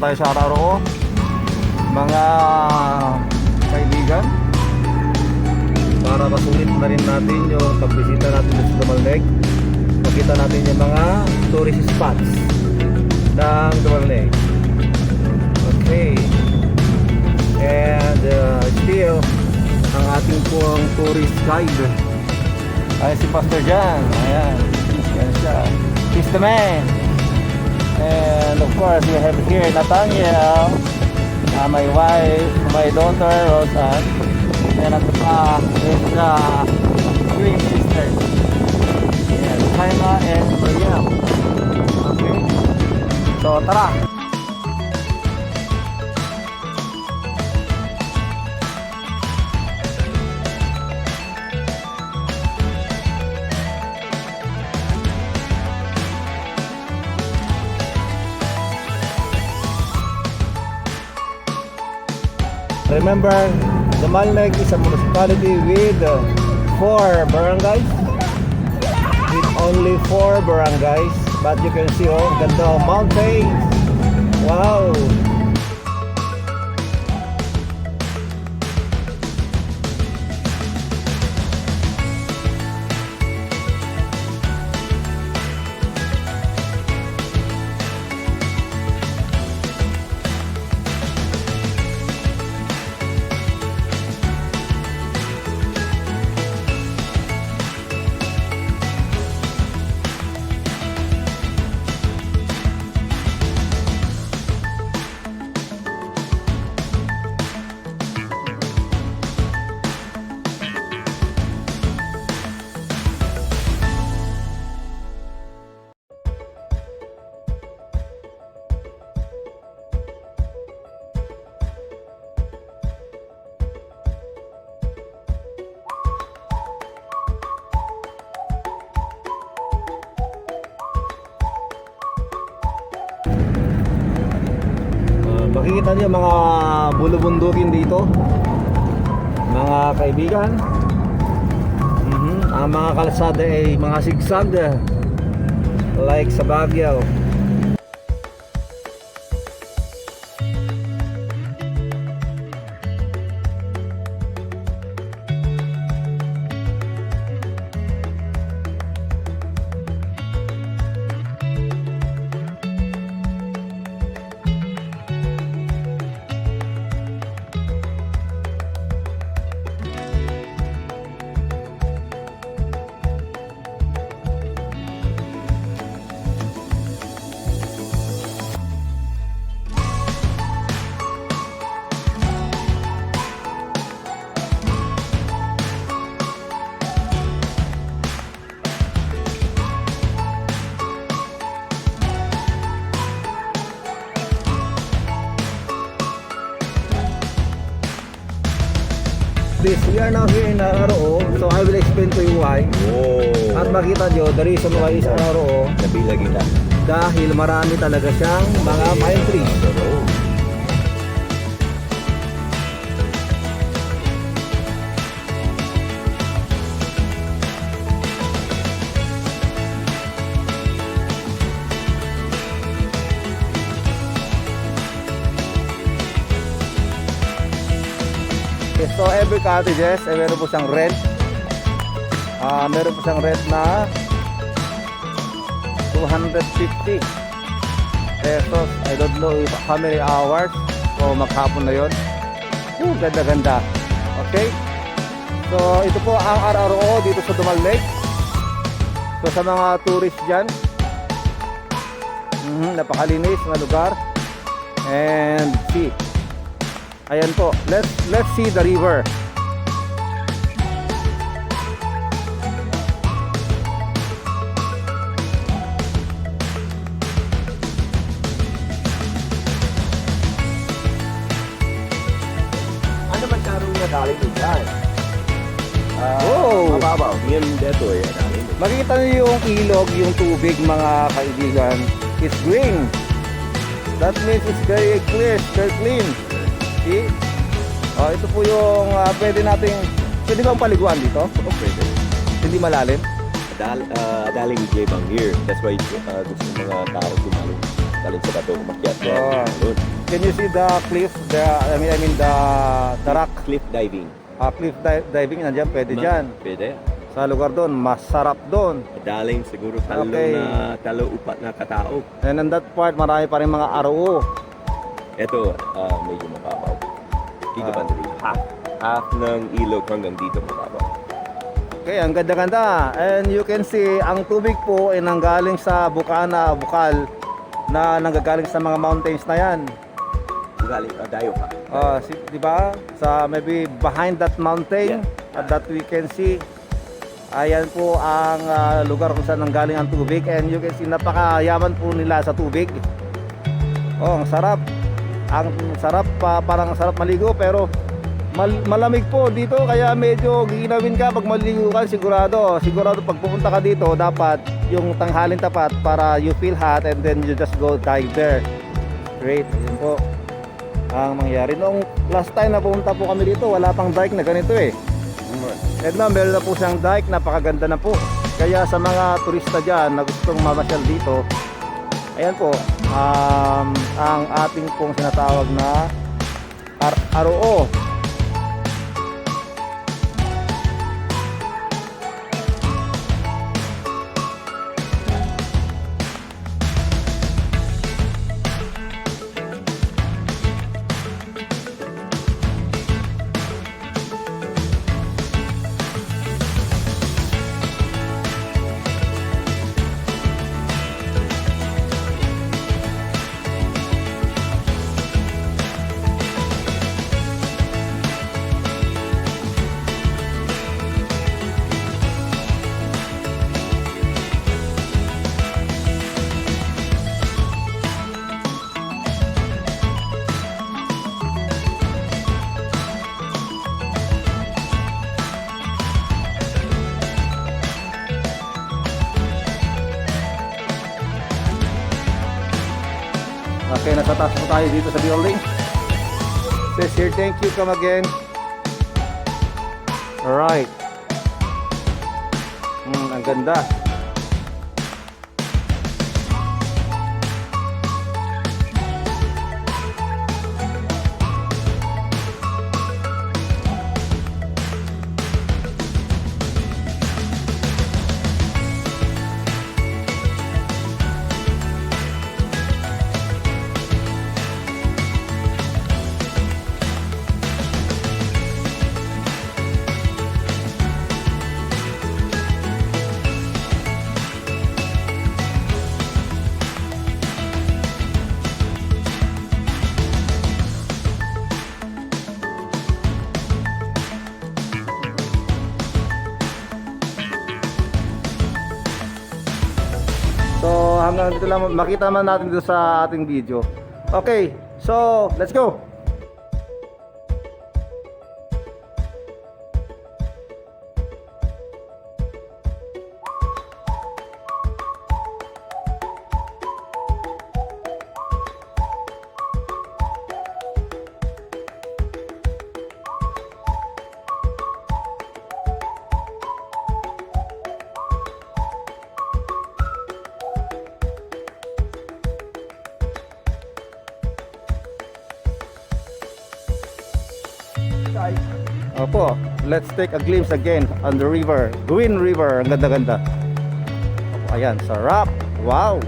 po tayo sa Araro. Mga kaibigan. Para masulit na rin natin yung pagbisita natin sa Dumal Lake. Makita natin yung mga tourist spots ng Dumal Lake. Okay. And uh, still, ang ating pong tourist guide ay si Pastor Jan. Ayan. Yan siya. He's the man. And of course, we have here Nathaniel, uh, my wife, my daughter, Rosan. And at back is the twin sisters. Yes, Jaima and Mariam. Okay. So, tara. Remember, Damal Lake is a municipality with uh, four barangays. With only four barangays. But you can see, oh, ganda mountains. Wow! Makikita niyo mga bulubundukin dito. Mga kaibigan. Mhm, Ang mga kalsada ay mga sigsag like sa Baguio. This, we are now here in Araro, so I will explain to you why. Oh. At makita nyo, the reason why is Araro, Nabila kita. dahil marami talaga siyang mga pine trees. So every cottages, eh, meron po siyang rent. Ah, meron po siyang rent na 250 pesos. I don't know if how many hours o maghapon na yon. Yung ganda-ganda. Okay? So, ito po ang RRO dito sa Dumal Lake. So, sa mga tourist dyan, mhm, napakalinis na lugar. And see, Ayan po. Let's let's see the river. Galing mo dyan? Ah, Oh! Mababaw. Ngayon dito eh. Mo. Makikita niyo yung ilog, yung tubig mga kaibigan. It's green. That means it's very clear, very clean. See? Oh, ito po yung ah, pwede nating pwede bang paliguan dito? Oo, pwede. Hindi malalim. Dal, uh, daling J Bang here. That's why uh, gusto ng mga tao tumalo. galing sa bato, umakyat. Oh. Doon. Can you see the cliff? The, I mean, I mean the, the rock. Cliff diving. Ah, cliff di- diving, nandiyan, pwede dyan. Pwede. Sa lugar doon, masarap doon. Madaling siguro talo Okay. na talo upat na katao. And in that part, marami pa rin mga RO. Ito, ah, medyo mababaw. Dito Ah. ba rin? Half. Half ng ilog hanggang dito mababaw. Okay, ang ganda-ganda. And you can see, ang tubig po ay nanggaling sa Bukana, Bukal, na nanggagaling sa mga mountains na yan. Galing, uh, dayo pa. Ah, si, di ba? Sa maybe behind that mountain uh, that we can see. Ayan po ang ah, lugar kung saan nanggaling ang tubig and you can see napakayaman po nila sa tubig. Oh, ang sarap. Ang sarap pa parang sarap maligo pero mal- malamig po dito kaya medyo giginawin ka pag maligo ka sigurado. Sigurado pag pupunta ka dito dapat yung tanghalin tapat para you feel hot and then you just go dive there. Great. Yun po ang mangyari. Noong last time na pumunta po kami dito, wala pang dike na ganito eh. And now, meron na po siyang dike, napakaganda na po. Kaya sa mga turista dyan na gustong mamasyal dito, ayan po, um, ang ating pong sinatawag na R- Okay, nasa taas po tayo dito sa building. Says here, thank you, come again. Alright. Hmm, ang ganda. Makita man natin dito sa ating video. Okay, so let's go. Opo, let's take a glimpse again on the river. Green River, ang ganda-ganda. Ayan, sarap. Wow.